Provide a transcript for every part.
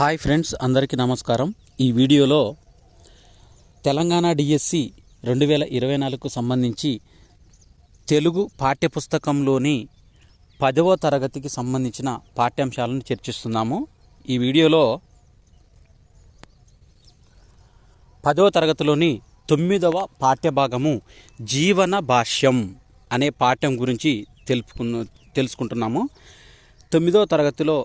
Hi friends అందరికీ నమస్కారం. ఈ వీడియోలో తెలంగాణ డిఎస్సి రెండు వేల ఇరవై నాలుగుకు సంబంధించి తెలుగు పాఠ్యపుస్తకంలోని పదవ తరగతికి సంబంధించిన పాఠ్యాంశాలను చర్చిస్తున్నాము. ఈ వీడియోలో పదవ తరగతిలోని తొమ్మిదవ పాఠ్యభాగము జీవన భాష్యం అనే పాఠ్యం గురించి తెలుపుకున్న తెలుసుకుంటున్నాము. తొమ్మిదవ తరగతిలో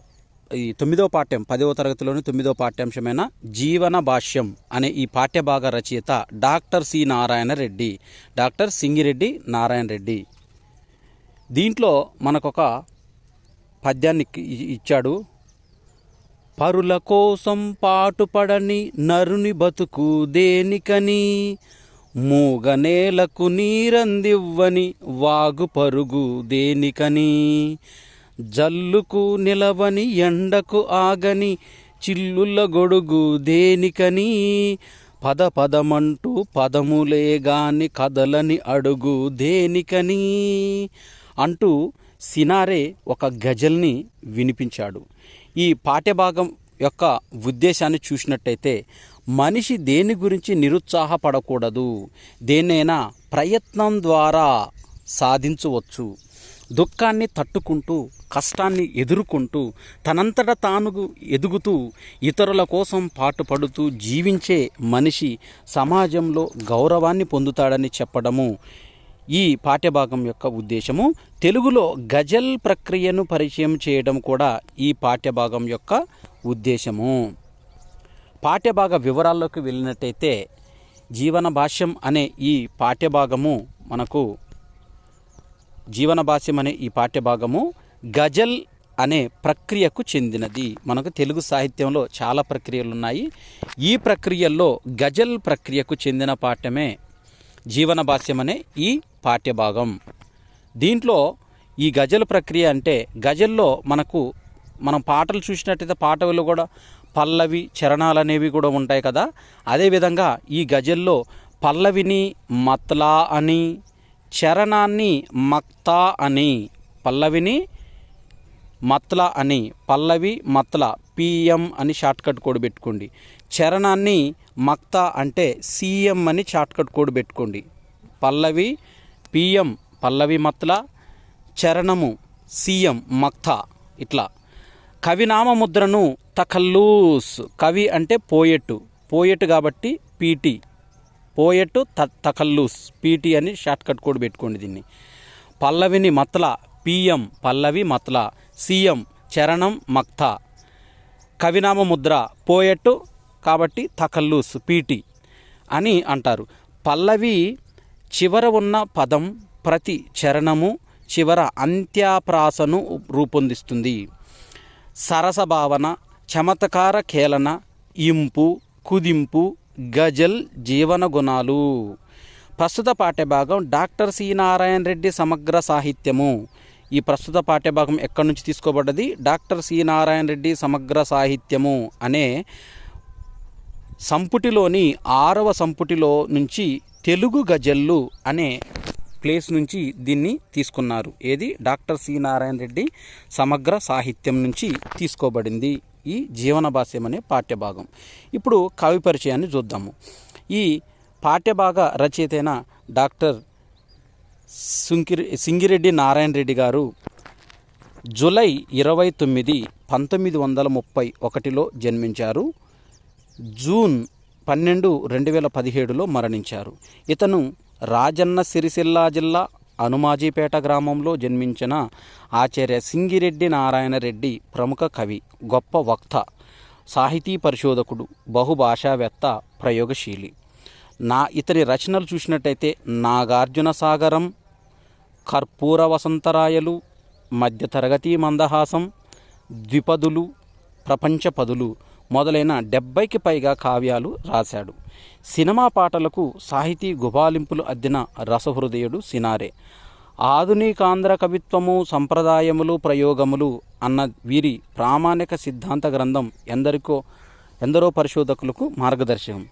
ఈ తొమ్మిదో పాఠ్యం పదవ తరగతిలోని తొమ్మిదో పాఠ్యాంశమైన జీవన భాష్యం అనే ఈ పాఠ్యభాగ రచయిత doctor C Narayana Reddy. Doctor Singireddy Narayana Reddy. దీంట్లో మనకొక పద్యాన్ని ఇచ్చాడు. పరుల కోసం పాటుపడని నరుని బతుకు దేనికని? మూగ నేలకు నీరందివ్వని వాగు పరుగు దేనికని? జల్లుకు నిలవని ఎండకు ఆగని చిల్లుల గొడుగు దేనికని? పద పదమంటూ పదములే గాని కదలని అడుగు దేనికని? అంటూ సినారే ఒక గజల్ని వినిపించాడు. ఈ పాఠ్యభాగం యొక్క ఉద్దేశాన్ని చూసినట్టయితే మనిషి దేని గురించి నిరుత్సాహపడకూడదు? దేన్నైనా ప్రయత్నం ద్వారా సాధించవచ్చు. దుఃఖాన్ని తట్టుకుంటూ కష్టాన్ని ఎదుర్కొంటూ తనంతట తాను ఎదుగుతూ ఇతరుల కోసం పాటుపడుతూ జీవించే మనిషి సమాజంలో గౌరవాన్ని పొందుతాడని చెప్పడము ఈ పాఠ్యభాగం యొక్క ఉద్దేశము. తెలుగులో గజల్ ప్రక్రియను పరిచయం చేయడం కూడా ఈ పాఠ్యభాగం యొక్క ఉద్దేశము. పాఠ్యభాగ వివరాల్లోకి వెళ్ళినట్టయితే జీవన భాష్యం అనే ఈ పాఠ్యభాగము మనకు జీవన భాష్యం అనే ఈ పాఠ్యభాగము గజల్ అనే ప్రక్రియకు చెందినది. మనకు తెలుగు సాహిత్యంలో చాలా ప్రక్రియలు ఉన్నాయి ఈ ప్రక్రియల్లో గజల్ ప్రక్రియకు చెందిన పాఠ్యమే జీవన భాష్యం అనే ఈ పాఠ్యభాగం. దీంట్లో ఈ గజల్ ప్రక్రియ అంటే గజల్లో మనకు మనం పాటలు చూసినట్టయితే పాటలు కూడా పల్లవి చరణాలు అనేవి కూడా ఉంటాయి కదా. అదేవిధంగా ఈ గజల్లో పల్లవిని మత్లా అని చరణాన్ని మక్తా అని పల్లవిని మత్ల అని పల్లవి మత్ల పిఎం అని షార్ట్కట్ కోడ్ పెట్టుకోండి. చరణాన్ని మక్త అంటే సిఎం అని షార్ట్కట్ కోడ్ పెట్టుకోండి. పల్లవి పిఎం పల్లవి మత్ల చరణము సీఎం మక్త ఇట్లా. కవినామముద్రను తఖల్లూస్ కవి అంటే పోయెట్టు పోయెట్టు కాబట్టి పీటీ. పోయెట్టు త తకల్లూస్ పీటీ అని షార్ట్కట్ కోడ్ పెట్టుకోండి దీన్ని. పల్లవిని మత్ల పిఎం పల్లవి మత్ల సీఎం చరణం మక్త. కవినామ ముద్ర పోయెట్టు కాబట్టి తకల్లూస్ పీటీ అని అంటారు. పల్లవి చివర ఉన్న పదం ప్రతి చరణము చివర అంత్యాప్రాసను రూపొందిస్తుంది. సరస భావన చమత్కార కేలన ఇంపు కుదింపు గజల్ జీవన గుణాలు. ప్రస్తుత పాఠ్యభాగం డాక్టర్ సి నారాయణ రెడ్డి సమగ్ర సాహిత్యము. ఈ ప్రస్తుత పాఠ్యభాగం ఎక్కడి నుంచి తీసుకోబడ్డది? డాక్టర్ సి నారాయణ రెడ్డి సమగ్ర సాహిత్యము అనే సంపుటిలోని ఆరవ సంపుటిలో నుంచి తెలుగు గజల్లు అనే ప్లేస్ నుంచి దీన్ని తీసుకున్నారు. ఏది? డాక్టర్ సి నారాయణ రెడ్డి సమగ్ర సాహిత్యం నుంచి తీసుకోబడింది. ఈ జీవన భాష్యం అనే పాఠ్యభాగం. ఇప్పుడు కవి పరిచయాన్ని చూద్దాము. ఈ పాఠ్యభాగ రచయిత అయిన డాక్టర్ సుంకిరి సింగిరెడ్డి నారాయణ రెడ్డి గారు జూలై ఇరవై తొమ్మిది పంతొమ్మిది వందల ముప్పై ఒకటిలో జన్మించారు. జూన్ పన్నెండు రెండు వేల పదిహేడులో మరణించారు. ఇతను రాజన్న సిరిసిల్ల జిల్లా అనుమాజీపేట గ్రామంలో జన్మించిన ఆచార్య సింగిరెడ్డి నారాయణ రెడ్డి ప్రముఖ కవి గొప్ప వక్త సాహితీ పరిశోధకుడు బహుభాషావేత్త ప్రయోగశీలి. నా ఇతని రచనలు చూసినట్టయితే నాగార్జున సాగరం కర్పూర వసంతరాయలు మధ్యతరగతి మందహాసం ద్విపదులు ప్రపంచ పదులు మొదలైన డెబ్బైకి పైగా కావ్యాలు రాశాడు. సినిమా పాటలకు సాహితీ గుబాలింపులు అద్దిన రసహృదయుడు సినారే. ఆధునికాంధ్ర కవిత్వము సంప్రదాయములు ప్రయోగములు అన్న వీరి ప్రామాణిక సిద్ధాంత గ్రంథం ఎందరికో ఎందరో పరిశోధకులకు మార్గదర్శకం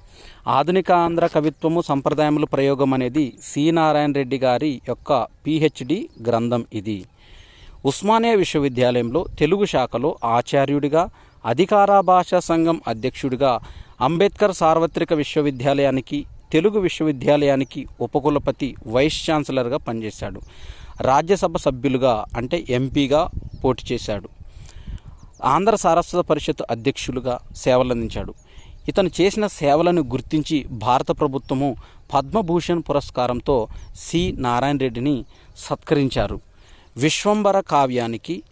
ఆధునిక ఆంధ్ర కవిత్వము సంప్రదాయములు ప్రయోగం అనేది సి నారాయణ రెడ్డి గారి యొక్క పిహెచ్డి గ్రంథం ఇది. ఉస్మానియా విశ్వవిద్యాలయంలో తెలుగు శాఖలో ఆచార్యుడిగా అధికార భాషా సంఘం అధ్యక్షుడిగా అంబేద్కర్ సార్వత్రిక విశ్వవిద్యాలయానికి తెలుగు విశ్వవిద్యాలయానికి ఉపకులపతి వైస్ ఛాన్సలర్గా పనిచేశాడు. రాజ్యసభ సభ్యులుగా అంటే ఎంపీగా పోటీ చేశాడు. ఆంధ్ర సారస్వత పరిషత్ అధ్యక్షులుగా సేవలందించాడు. ఇతను చేసిన సేవలను గుర్తించి భారత ప్రభుత్వము పద్మభూషణ్ పురస్కారంతో సి. నారాయణ రెడ్డిని సత్కరించారు. విశ్వంబర కావ్యానికి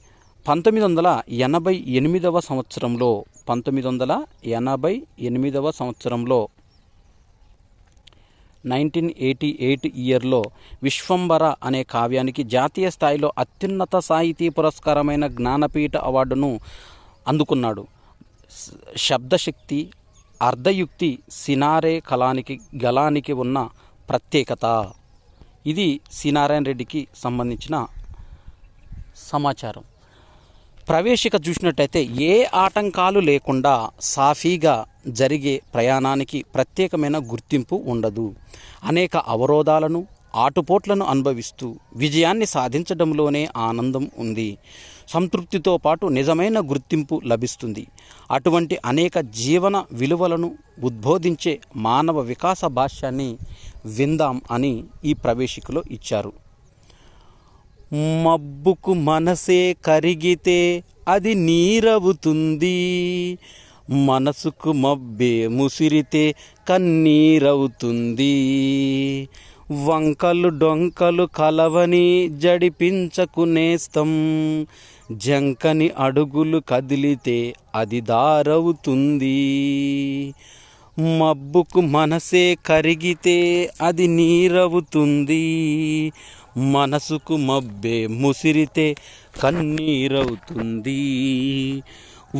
పంతొమ్మిది వందల ఎనభై ఎనిమిదవ సంవత్సరంలో పంతొమ్మిది వందల ఎనభై ఎనిమిదవ సంవత్సరంలో నైన్టీన్ ఎయిటీ ఎయిట్ ఇయర్లో విశ్వంబర అనే కావ్యానికి జాతీయ స్థాయిలో అత్యున్నత సాహితీ పురస్కారమైన జ్ఞానపీఠ అవార్డును అందుకున్నాడు. శబ్దశక్తి అర్ధయుక్తి సినారే కళానికి గలానికి ఉన్న ప్రత్యేకత. ఇది సినారాయణ రెడ్డికి సంబంధించిన సమాచారం. ప్రవేశిక చూసినట్టయితే ఏ ఆటంకాలు లేకుండా సాఫీగా జరిగే ప్రయాణానికి ప్రత్యేకమైన గుర్తింపు ఉండదు. అనేక అవరోధాలను ఆటుపోట్లను అనుభవిస్తూ విజయాన్ని సాధించడంలోనే ఆనందం ఉంది. సంతృప్తితో పాటు నిజమైన గుర్తింపు లభిస్తుంది. అటువంటి అనేక జీవన విలువలను ఉద్బోధించే మానవ వికాస భాష్యాన్ని విందాం అని ఈ ప్రవేశికలో ఇచ్చారు. మబ్బుకు మనసే కరిగితే అది నీరవుతుంది. మనసుకు మబ్బే ముసిరితే కన్నీరవుతుంది. వంకలు డొంకలు కలవని జడిపించకునేస్తం జంకని అడుగులు కదిలితే అది దారవుతుంది. మబ్బుకు మనసే కరిగితే అది నీరవుతుంది. మనసుకు మబ్బే ముసిరితే కన్నీరవుతుంది.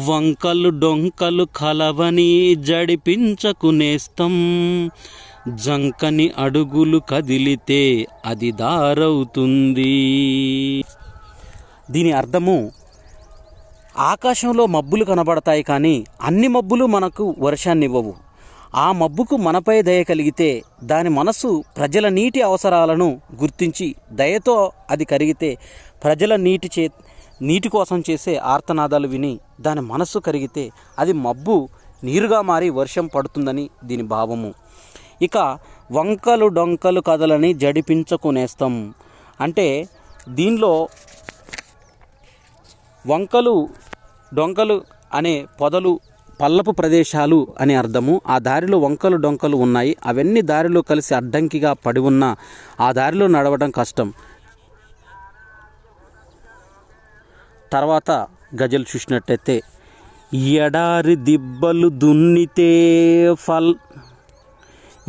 వంకలు డొంకలు కలవని జడిపించకునేస్తం జంకని అడుగులు కదిలితే అది దారవుతుంది. దీని అర్థము ఆకాశంలో మబ్బులు కనబడతాయి కానీ అన్ని మబ్బులు మనకు వర్షాన్ని ఇవ్వవు ఆ మబ్బుకు మనపై దయ కలిగితే దాని మనస్సు ప్రజల నీటి అవసరాలను గుర్తించి దయతో అది కరిగితే ప్రజల నీటి చే నీటి కోసం చేసే ఆర్తనాదాలు విని దాని మనస్సు కరిగితే అది మబ్బు నీరుగా మారి వర్షం పడుతుందని దీని భావము. ఇక వంకలు డొంకలు కథలని జడిపించుకునేస్తాం అంటే దీనిలో వంకలు డొంకలు అనే పొదలు పల్లపు ప్రదేశాలు అని అర్థము. ఆ దారిలో వంకలు డొంకలు ఉన్నాయి. అవన్నీ దారిలో కలిసి అడ్డంకిగా పడి ఉన్న ఆ దారిలో నడవడం కష్టం. తర్వాత గజలు చూసినట్టయితే ఎడారి దిబ్బలు దున్నితే ఫల్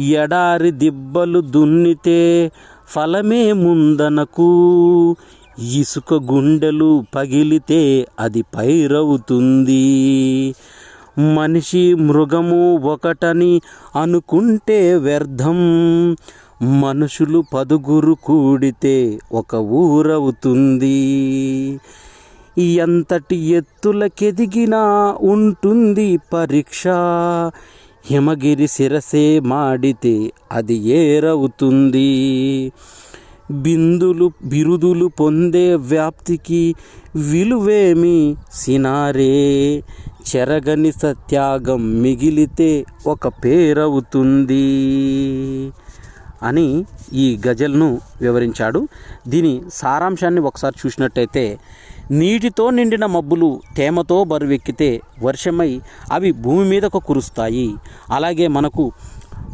ఎడారి దిబ్బలు దున్నితే ఫలమే ముందనకు ఇసుక గుండెలు పగిలితే అది పైరవుతుంది. మనిషి మృగము ఒకటని అనుకుంటే వ్యర్థం. మనుషులు పదుగురు కూడితే ఒక ఊరవుతుంది. ఎంతటి ఎత్తులకెదిగినా ఉంటుంది పరీక్ష. హిమగిరి శిరసే మాడితే అది ఏరవుతుంది. బిందులు బిరుదులు పొందే వ్యాప్తికి విలువేమి సినారే. చెరగని సత్యాగం మిగిలితే ఒక పేరవుతుంది అని ఈ గజల్ను వివరించాడు. దీని సారాంశాన్ని ఒకసారి చూసినట్టయితే నీటితో నిండిన మబ్బులు తేమతో బరువెక్కితే వర్షమై అవి భూమి మీదకు కురుస్తాయి. అలాగే మనకు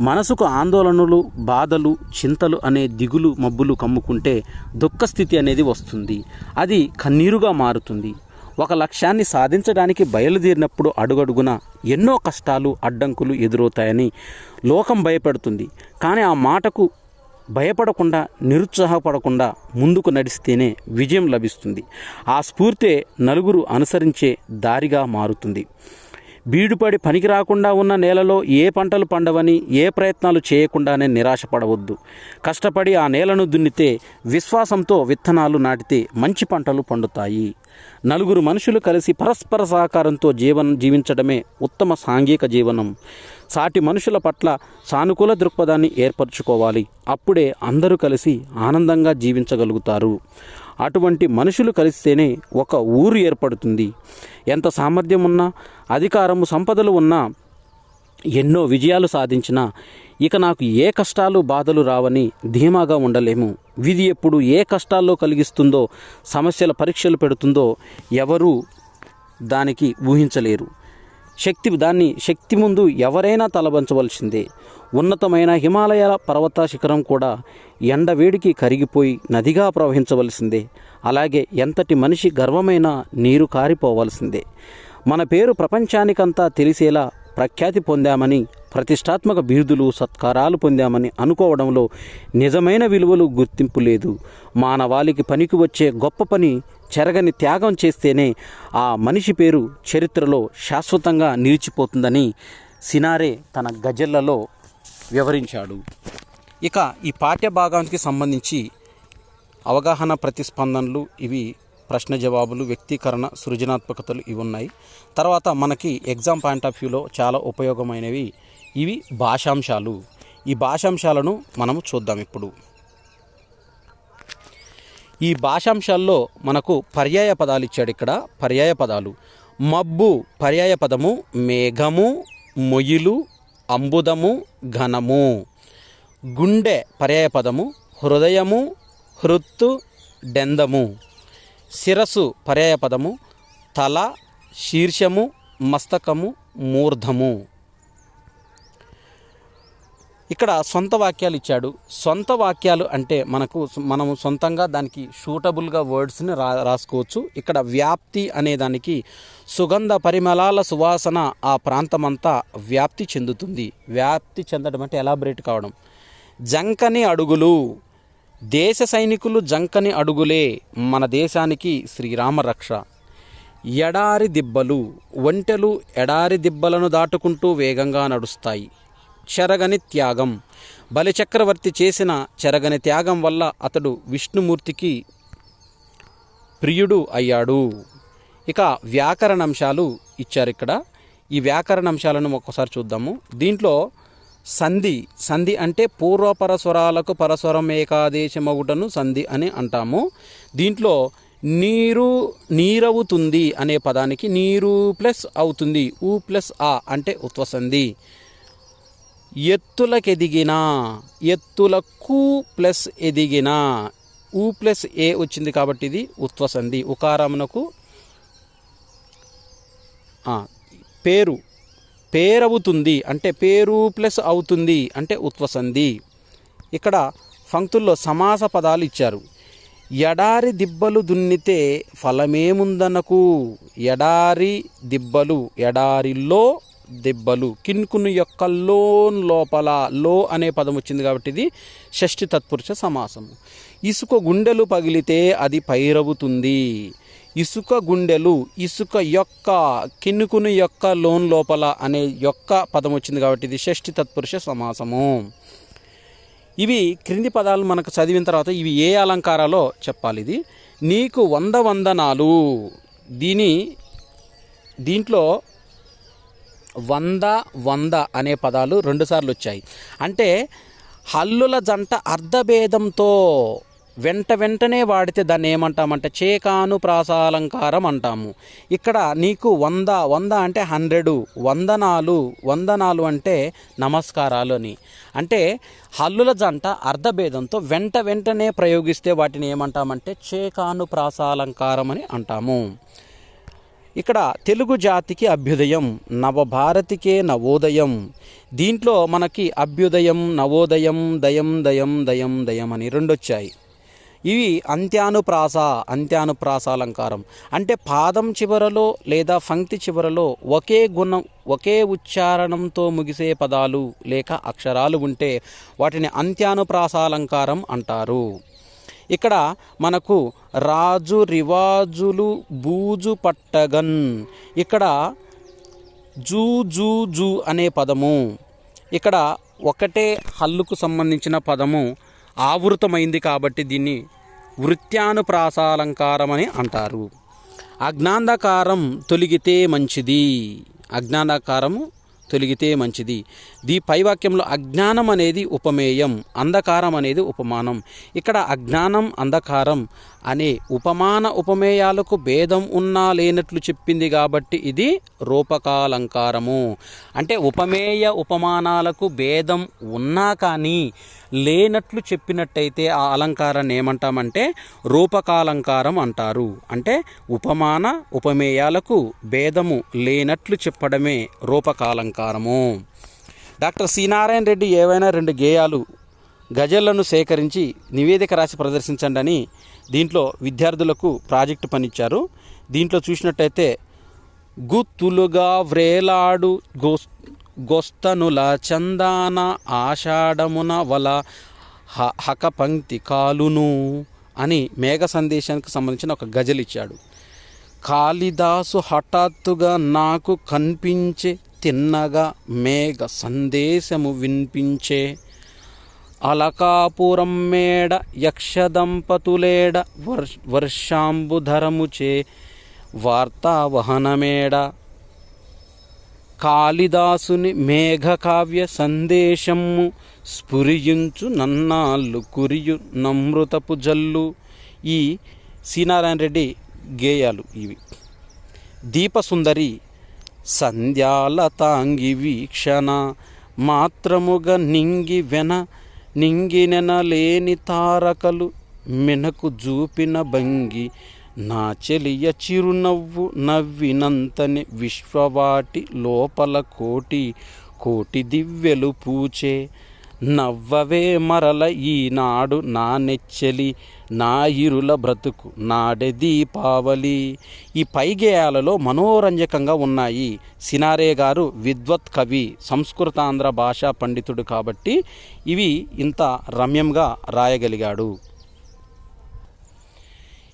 మనసుకు ఆందోళనలు బాధలు చింతలు అనే దిగులు మబ్బులు కమ్ముకుంటే దుఃఖస్థితి అనేది వస్తుంది. అది కన్నీరుగా మారుతుంది. ఒక లక్ష్యాన్ని సాధించడానికి బయలుదేరినప్పుడు అడుగడుగున ఎన్నో కష్టాలు అడ్డంకులు ఎదురవుతాయని లోకం భయపెడుతుంది. కానీ ఆ మాటకు భయపడకుండా నిరుత్సాహపడకుండా ముందుకు నడిస్తేనే విజయం లభిస్తుంది. ఆ స్ఫూర్తే నలుగురు అనుసరించే దారిగా మారుతుంది. బీడుపడి పనికి రాకుండా ఉన్న నేలలో ఏ పంటలు పండవని ఏ ప్రయత్నాలు చేయకుండానే నిరాశపడవద్దు. కష్టపడి ఆ నేలను దున్నితే విశ్వాసంతో విత్తనాలు నాటితే మంచి పంటలు పండుతాయి. నలుగురు మనుషులు కలిసి పరస్పర సహకారంతో జీవనం జీవించడమే ఉత్తమ సాంఘిక జీవనం. సాటి మనుషుల పట్ల సానుకూల దృక్పథాన్ని ఏర్పరచుకోవాలి. అప్పుడే అందరూ కలిసి ఆనందంగా జీవించగలుగుతారు. అటువంటి మనుషులు కలిస్తేనే ఒక ఊరు ఏర్పడుతుంది. ఎంత సామర్థ్యం ఉన్నా అధికారము సంపదలు ఉన్నా ఎన్నో విజయాలు సాధించినా ఇక నాకు ఏ కష్టాలు బాధలు రావని ధీమాగా ఉండలేము. విధి ఎప్పుడు ఏ కష్టాల్లో కలిగిస్తుందో సమస్యల పరీక్షలు పెడుతుందో ఎవరూ దానికి ఊహించలేరు. శక్తి దాన్ని శక్తి ముందు ఎవరైనా తలబంచవలసిందే ఉన్నతమైన హిమాలయ పర్వత శిఖరం కూడా ఎండ వేడికి కరిగిపోయి నదిగా ప్రవహించవలసిందే. అలాగే ఎంతటి మనిషి గర్వమైన నీరు కారిపోవలసిందే. మన పేరు ప్రపంచానికంతా తెలిసేలా ప్రఖ్యాతి పొందామని ప్రతిష్టాత్మక బిరుదులు సత్కారాలు పొందామని అనుకోవడంలో నిజమైన విలువలు గుర్తింపు లేదు. మానవాళికి పనికి వచ్చే గొప్ప పని చెరగని త్యాగం చేస్తేనే ఆ మనిషి పేరు చరిత్రలో శాశ్వతంగా నిలిచిపోతుందని సినారే తన గజల్లలో వివరించాడు. ఇక ఈ పాఠ్య భాగానికి సంబంధించి అవగాహన ప్రతిస్పందనలు ఇవి ప్రశ్న జవాబులు వ్యక్తీకరణ సృజనాత్మకతలు ఇవి ఉన్నాయి. తర్వాత మనకి ఎగ్జామ్ పాయింట్ ఆఫ్ వ్యూలో చాలా ఉపయోగమైనవి ఇవి భాషాంశాలు. ఈ భాషాంశాలను మనము చూద్దాం ఇప్పుడు. ఈ భాషాంశాల్లో మనకు పర్యాయ పదాలు ఇచ్చాడు ఇక్కడ పర్యాయ పదాలు. మబ్బు పర్యాయ పదము మేఘము మొయిలు అంబుదము ఘనము. గుండె పర్యాయ పదము హృదయము హృత్తు డెందము. శిరస్సు పర్యాయ పదము తల శీర్షము మస్తకము మూర్ధము. ఇక్కడ సొంత వాక్యాలు ఇచ్చాడు. సొంత వాక్యాలు అంటే మనకు మనము సొంతంగా దానికి షూటబుల్గా వర్డ్స్ని రా రాసుకోవచ్చు. ఇక్కడ వ్యాప్తి అనే దానికి సుగంధ పరిమళాల సువాసన ఆ ప్రాంతమంతా వ్యాప్తి చెందుతుంది. వ్యాప్తి చెందడం అంటే ఎలాబరేట్ కావడం. జంకని అడుగులు. దేశ సైనికులు జంకని అడుగులే మన దేశానికి శ్రీరామ రక్ష. ఎడారి దిబ్బలు. ఒంటెలు ఎడారి దిబ్బలను దాటుకుంటూ వేగంగా నడుస్తాయి. చెరగని త్యాగం. బలిచక్రవర్తి చేసిన చెరగని త్యాగం వల్ల అతడు విష్ణుమూర్తికి ప్రియుడు అయ్యాడు. ఇక వ్యాకరణంశాలు ఇచ్చారు ఇక్కడ. ఈ వ్యాకరణంశాలను ఒక్కసారి చూద్దాము. దీంట్లో సంధి సంధి అంటే పూర్వపర స్వరాలకు పరస్వరం ఏకాదేశమగుటను సంధి అని అంటాము. దీంట్లో నీరు నీరవుతుంది అనే పదానికి నీరు ప్లస్ అవుతుంది. ఊ ప్లస్ ఆ అంటే ఉత్వసంధి. ఎత్తులకెదిగిన ఎత్తులకు ప్లస్ ఎదిగిన ఊ ప్లస్ ఏ వచ్చింది కాబట్టి ఇది ఉత్వసంధి ఉకారమునకు పేరు పేరవుతుంది అంటే పేరు ప్లస్ అవుతుంది అంటే ఉత్వసంధి. ఇక్కడ పంక్తుల్లో సమాస పదాలు ఇచ్చారు. ఎడారి దిబ్బలు దున్నితే ఫలమేముందనకు? ఎడారి దిబ్బలు ఎడారిలో దెబ్బలు. కిన్కును యొక్క లోన్ లోపల లో అనే పదం వచ్చింది కాబట్టి ఇది షష్ఠి తత్పురుష సమాసము. ఇసుక గుండెలు పగిలితే అది పైరవుతుంది. ఇసుక గుండెలు ఇసుక యొక్క కిన్నుకుని యొక్క లోన్ లోపల అనే యొక్క పదం వచ్చింది కాబట్టి ఇది షష్ఠి తత్పురుష సమాసము. ఇవి క్రింది పదాలు మనకు చదివిన తర్వాత ఇవి ఏ అలంకారాలో చెప్పాలి ఇది? నీకు వంద వందనాలు. దీని దీంట్లో వంద వంద అనే పదాలు రెండుసార్లు వచ్చాయి అంటే హల్లుల జంట అర్ధభేదంతో వెంట వెంటనే వాడితే దాన్ని ఏమంటామంటే చేకాను ప్రాసాలంకారం అంటాము. ఇక్కడ నీకు వంద వంద అంటే హండ్రెడు వందనాలు వందనాలు అంటే నమస్కారాలు అని. అంటే హల్లుల జంట అర్ధభేదంతో వెంట వెంటనే ప్రయోగిస్తే వాటిని ఏమంటామంటే చేకాను ప్రాసాలంకారం అని అంటాము. ఇక్కడ తెలుగు జాతికి అభ్యుదయం నవభారతికే నవోదయం. దీంట్లో మనకి అభ్యుదయం నవోదయం దయం దయం దయం దయం అని రెండు వచ్చాయి ఇవి అంత్యానుప్రాస అంత్యానుప్రాసాలంకారం. అంటే పాదం చివరలో లేదా పంక్తి చివరలో ఒకే గుణం ఒకే ఉచ్చారణంతో ముగిసే పదాలు లేక అక్షరాలు ఉంటే వాటిని అంత్యానుప్రాసాలంకారం అంటారు. ఇక్కడ మనకు రాజు రివాజులు బూజు పట్టగన్. ఇక్కడ జూ జూ జూ అనే పదము. ఇక్కడ ఒకటే హల్లుకు సంబంధించిన పదము ఆవృతమైంది కాబట్టి దీన్ని వృత్యానుప్రాసాలంకారం అని అంటారు. అజ్ఞాంధకారం తొలగితే మంచిది. అజ్ఞానాకారము తొలిగితే మంచిది. దీ పైవాక్యంలో అజ్ఞానం అనేది ఉపమేయం అంధకారం అనేది ఉపమానం. ఇక్కడ అజ్ఞానం అంధకారం అనే ఉపమాన ఉపమేయాలకు భేదం ఉన్నా లేనట్లు చెప్పింది కాబట్టి ఇది రూపకాలంకారము. అంటే ఉపమేయ ఉపమానాలకు భేదం ఉన్నా కానీ లేనట్లు చెప్పినట్టయితే ఆ అలంకారాన్ని ఏమంటామంటే రూపకాలంకారం అంటారు. అంటే ఉపమాన ఉపమేయాలకు భేదము లేనట్లు చెప్పడమే రూపకాలంకారము. డాక్టర్ సీనారాయణ రెడ్డి ఏవైనా రెండు గేయాలు గజలను సేకరించి నివేదిక రాసి ప్రదర్శించండి అని దీంట్లో విద్యార్థులకు ప్రాజెక్టు పనిచ్చారు. దీంట్లో చూసినట్టయితే గుత్తులుగా వ్రేలాడు గోస్ గొస్తనుల చందాన ఆషాఢమున వల హ హక పంక్తి కాలును అని మేఘ సందేశానికి సంబంధించిన ఒక గజల్ ఇచ్చాడు కాళిదాసు హఠాత్తుగా నాకు కనిపించే తిన్నగా మేఘ సందేశము వినిపించే అలకాపురం మేడ యక్షదంపతులేడ వర్ష వర్షాంబుధరముచే వార్తావహనమేడ. కాళిదాసుని మేఘకావ్య సందేశము స్ఫురియుంచు నన్నాళ్ళు కురియు నమృతపు జల్లు. ఈ సీనారాయణ రెడ్డి గేయాలు ఇవి. దీపసుందరి సంధ్యాలతాంగి వీక్షణ మాత్రముగా నింగి వెన నింగినెనలేని తారకలు మెనకు జూపిన భంగి నా చెలియ చిరునవ్వు నవ్వినంతని విశ్వవాటి లోపల కోటి కోటి దివ్యలు పూచే నవ్వవే మరల ఈనాడు నా నెచ్చెలి నా ఇరుల బ్రతుకు నాడే దీపావళి. ఈ పైగేయాలలో మనోరంజకంగా ఉన్నాయి సినారే గారు విద్వత్ కవి సంస్కృతాంధ్ర భాషా పండితుడు కాబట్టి ఇవి ఇంత రమ్యంగా రాయగలిగాడు.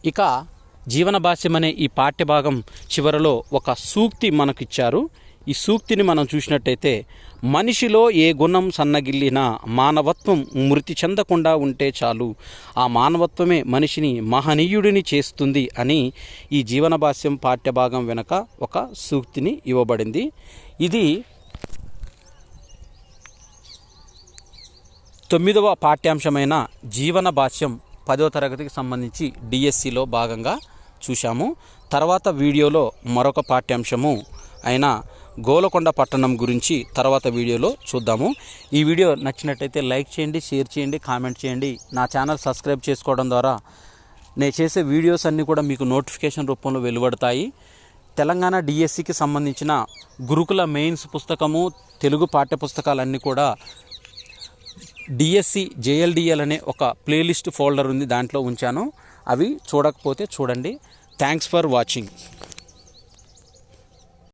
ఇక జీవన భాష్యం అనే ఈ పాఠ్యభాగం చివరలో ఒక సూక్తి మనకిచ్చారు. ఈ సూక్తిని మనం చూసినట్టయితే మనిషిలో ఏ గుణం సన్నగిల్లినా మానవత్వం మృతి చెందకుండా ఉంటే చాలు. ఆ మానవత్వమే మనిషిని మహనీయుడిని చేస్తుంది అని ఈ జీవన భాష్యం పాఠ్యభాగం వెనుక ఒక సూక్తిని ఇవ్వబడింది. ఇది తొమ్మిదవ పాఠ్యాంశమైన జీవన భాష్యం పదో తరగతికి సంబంధించి డిఎస్సిలో భాగంగా చూశాము. తర్వాత వీడియోలో మరొక పాఠ్యాంశము అయిన గోలకొండ పట్టణం గురించి తర్వాత వీడియోలో చూద్దాము. ఈ వీడియో నచ్చినట్టయితే లైక్ చేయండి షేర్ చేయండి కామెంట్ చేయండి. నా ఛానల్ సబ్స్క్రైబ్ చేసుకోవడం ద్వారా నేను చేసే వీడియోస్ అన్నీ కూడా మీకు నోటిఫికేషన్ రూపంలో వెలువడతాయి. తెలంగాణ డిఎస్సికి సంబంధించిన గురుకుల మెయిన్స్ పుస్తకము తెలుగు పాఠ్య పుస్తకాలన్నీ కూడా డిఎస్సి జేఎల్డిఎల్ అనే ఒక ప్లేలిస్ట్ ఫోల్డర్ ఉంది దాంట్లో ఉంచాను. అవి చూడకపోతే చూడండి. Thanks for watching.